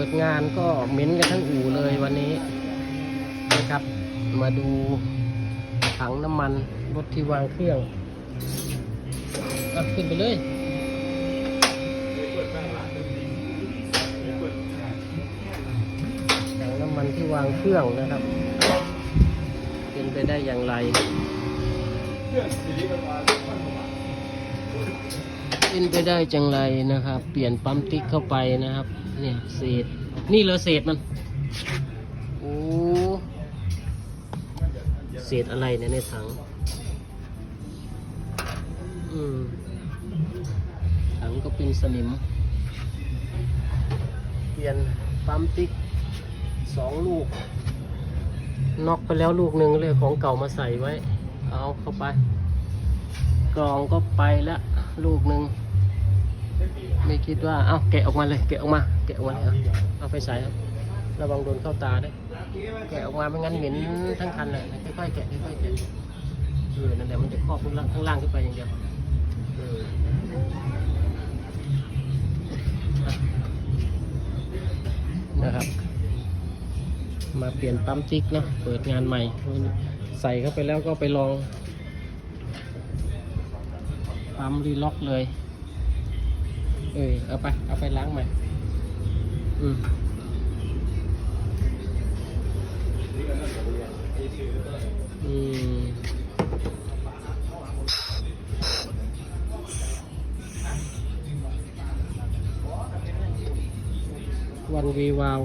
ปิดงานก็เหม็นกันทั้งอู่เลยวันนี้นะครับ มาดูถังน้ำมันรถที่วางเครื่องอขึ้นไปเลยถังน้ำมันที่วางเครื่องนะครับ เป็นไปได้อย่างไร เป็นไปได้จังไรนะครับ เปลี่ยนปั๊มติ๊กเข้าไปนะครับ เนี่ยเศษ นี่เหรอเศษมัน โอ้ เศษอะไรเนี่ยในถัง อืม ถังก็เป็นสนิม เปลี่ยนปั๊มติ๊กสองลูก น็อกไปแล้วลูกหนึ่งเลยของเก่ามาใส่ไว้ เอาเข้าไป กรองก็ไปแล้ว ลูกหนึ่งไม่คิดว่า เอาแกะออกมาเลย แกะออกมา แกะออกมาเลยเอาเอาไปใส่ครับ ระวังโดนเข้าตาด้วยแกะออกมาไม่งั้นเหม็นทั้งคันเลยค่อยๆแกะค่อยๆแกะเออนั่นแหละมันจะครอบข้างล่างข้างล่างขึ้นไปอย่างเดียวเออนะครับ มาเปลี่ยนปั๊มจิ๊กเนาะเปิดงานใหม่ ใส่เข้าไปแล้วก็ไปลอง ปั๊มรีล็อกเลย เออเอาไป เอาไปล้างใหม่อืมอืมวันวีวาว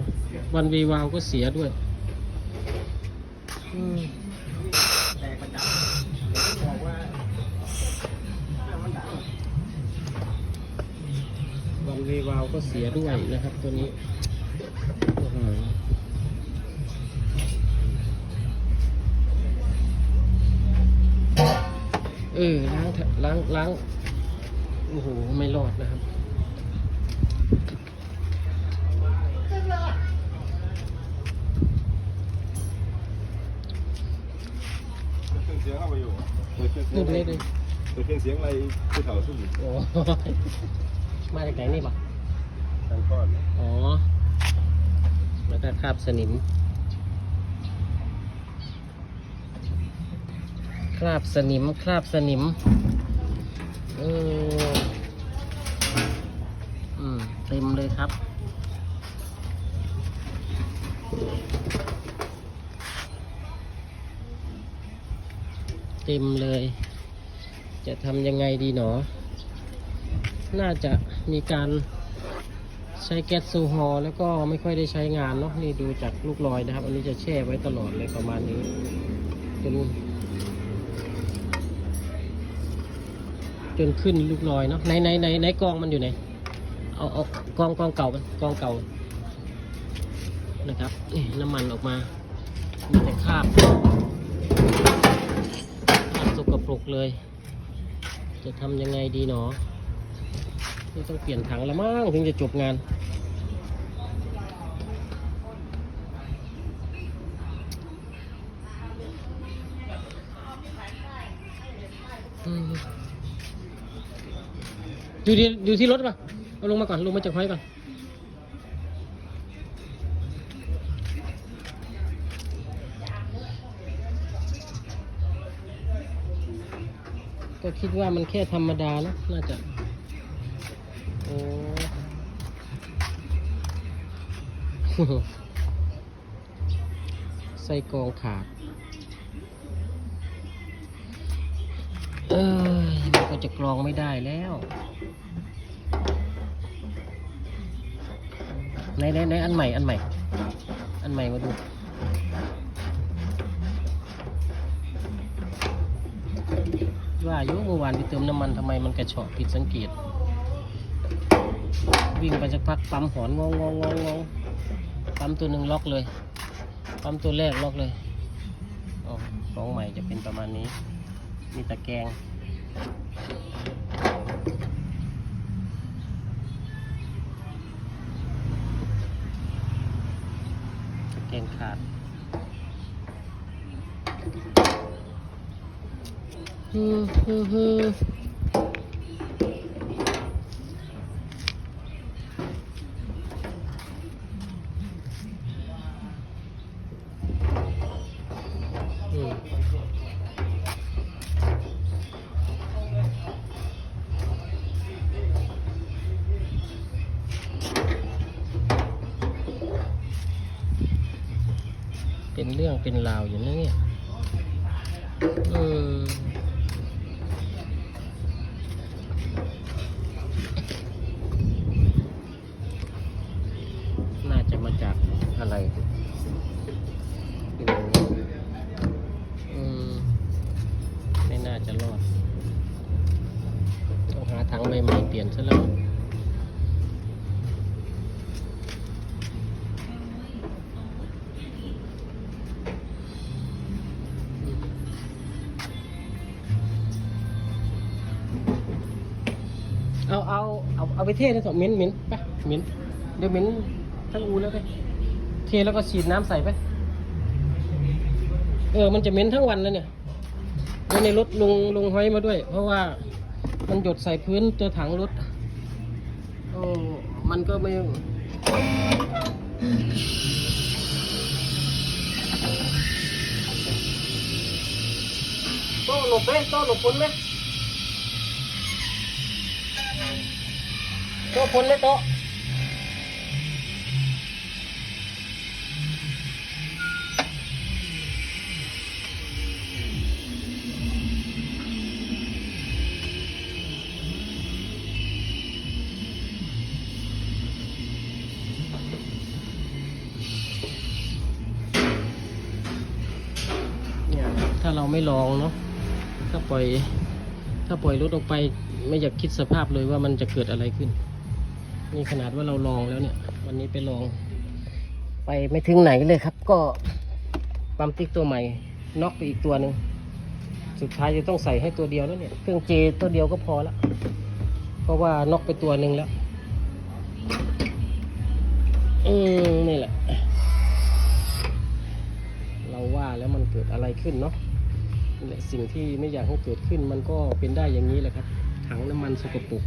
วันวีวาวก็เสียด้วย อืม วันวีวาวก็เสียด้วยนะครับตัวนี้อื้อหือเออล้างเถอะล้างล้างโอ้โหไม่รอดนะครับเครื่องเสียงเข้าไปอยู่เปิดเครื่องเสีดูยงดเลยเลยเปิดเครื่องเสียงอะไรผู้เฒ่าสุ่มโอ้ มาจากไหนนี่ปะ ทางก้อนอ๋อ แล้วก็คราบสนิม คราบสนิม คราบสนิมเอออืม เต็มเลยครับเต็มเลย จะทำยังไงดีหนอ น่าจะมีการ ใช้แก๊สโซฮอล์แล้วก็ไม่ค่อยได้ใช้งานเนาะนี่ดูจากลูกรอยนะครับ อันนี้จะแช่ไว้ตลอดเลยประมาณนี้จนจนขึ้นลูกรอยเนาะไหนไหนไหนไหนกองมันอยู่ไหนเอาเอากองกองเก่ามันกองเก่านะครับนี่น้ำมันออกมามีแต่คราบคราบสกปรกเลย จะทำยังไงดีหนอ นี่ต้องเปลี่ยนถังละมั้งถึงจะจบงาน อยู่ที่อยู่ที่รถป่ะเอาลงมาก่อน ลงมาจากห้อยก่อนก็คิดว่ามันแค่ธรรมดานะน่าจะ ใส่กองขาดเอ้ยมันก็จะกรองไม่ได้แล้วไหนไหนไหนอันใหม่ อันใหม่ อันใหม่มาดูว่าอายุเมื่อวานไปเติมน้ำมันทำไมมันกระเฉาะผิดสังเกต วิ่งไปสักพักปั๊มหอนงงงงงงปั๊มตัวหนึ่งล็อกเลยปั๊มตัวแรกล็อกเลยอของใหม่จะเป็นประมาณนี้ มีตะแกรงตะแกรงขาดฮึฮึฮึ เป็นเรื่องเป็นราวอยู่นะเนี่ยเออ เอาไปเทนะสองมิ้นมิ้นไปมิ้นเดี๋ยวมิ้นทั้งอูแล้วไปเทแล้วก็ฉีดน้ำใส่ไปเออ มันจะเหม็นทั้งวันแล้วเนี่ยเดี๋ยวในรถลุงลุงห้อยมาด้วย เพราะว่ามันหยดใส่พื้นตัวถังรถโอ้มันก็ไม่โต้หลบไหมโต้หลบพ้นไหม โตพ้นเลยโต๊ะเนี่ยถ้าเราไม่ลองเนาะถ้าปล่อย ถ้าปล่อยรถออกไปไม่อยากคิดสภาพเลยว่ามันจะเกิดอะไรขึ้น นี่ขนาดว่าเราลองแล้วเนี่ย วันนี้ไปลอง ไปไม่ถึงไหนเลยครับ ก็ปั๊มติ๊กตัวใหม่น็อกไปอีกตัวหนึ่งสุดท้ายจะต้องใส่ให้ตัวเดียวแล้วเนี่ย เครื่องเจตัวเดียวก็พอละเพราะว่าน็อกไปตัวหนึ่งแล้วอืมนี่แหละ เราว่าแล้วมันเกิดอะไรขึ้นเนาะนี่แหละสิ่งที่ไม่อยากให้เกิดขึ้นมันก็เป็นได้อย่างนี้แหละครับ ถังน้ำมันสกปรก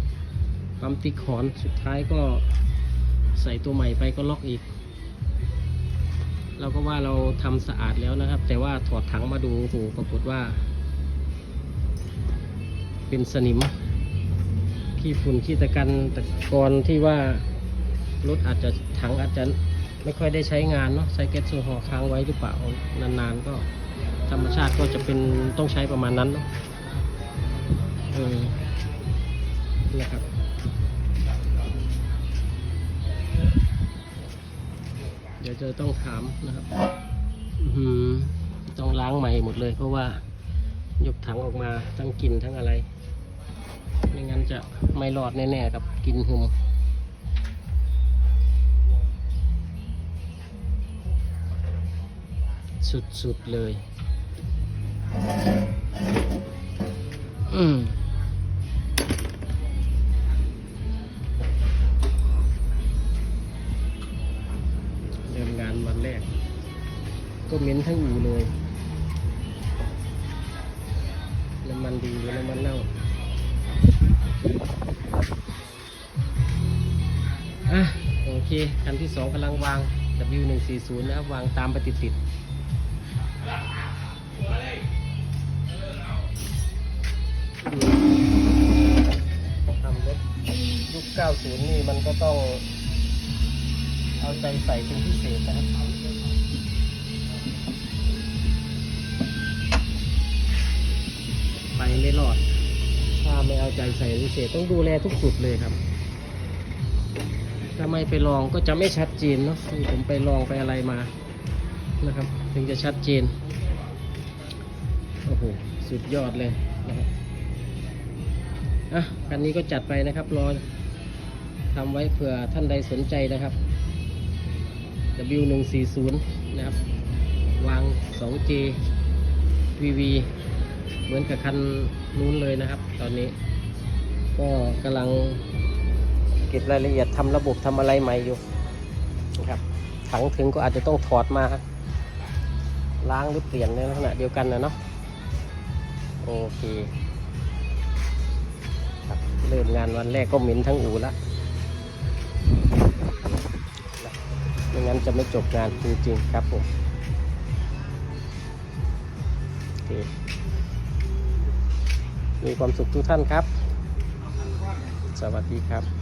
ปั๊มติ๊กหอนสุดท้ายก็ใส่ตัวใหม่ไปก็ล็อกอีก เราก็ว่าเราทำสะอาดแล้วนะครับ แต่ว่าถอดถังมาดูโอ้โหปรากฏว่า เป็นสนิมขี้ฝุ่นขี้ตะกันตะกอนที่ว่ารถอาจจะถังอาจจะไม่ค่อยได้ใช้งานเนาะใช้แก๊สโซฮอล์ค้างไว้หรือเปล่านานๆก็ธรรมชาติก็จะเป็นต้องใช้ประมาณนั้นเนาะเออนะครับ ดี๋ยวจะต้องถามนะครับต้องล้างใหม่หมดเลย เพราะว่ายกถังออกมาทั้งกลิ่นทั้งอะไร ไม่งั้นจะไม่รอดแน่ๆกับกลินหุมสุดๆเลย อืม ก็เหม็นทั้งอู่เลยน้ำมันดีหรือน้ำมันเน่าอะโอเคคันที่สองกำลังวาง W140 นะครับ วางตามไปติดๆอืมทำรถยุค90 นี่มันก็ต้องเอาใจใส่เป็นพิเศษนะครับ ไปไม่รอด ถ้าไม่เอาใจใส่พิเศษต้องดูแลทุกจุดเลยครับ ถ้าไม่ไปลองก็จะไม่ชัดเจนเนาะที่ผมไปลองไปอะไรมานะครับ ถึงจะชัดเจน โอ้โห สุดยอดเลยนะครับอะคันนี้ก็จัดไปนะครับรอทำไว้เผื่อท่านใดสนใจนะครับ W140 นะครับ วาง 2J VV เหมือนกับคันนู้นเลยนะครับ ตอนนี้ ก็กำลังเก็บรายละเอียดทำระบบทำอะไรใหม่อยู่นะครับถังถึงก็อาจจะต้องถอดมา ล้างหรือเปลี่ยนในลักษณะเดียวกันนะเนาะโอเคครับเริ่มงานวันแรกก็เหม็นทั้งอู่ละไม่งั้นจะไม่จบงานจริงๆครับผมโอเค มีความสุขทุกท่านครับ สวัสดีครับ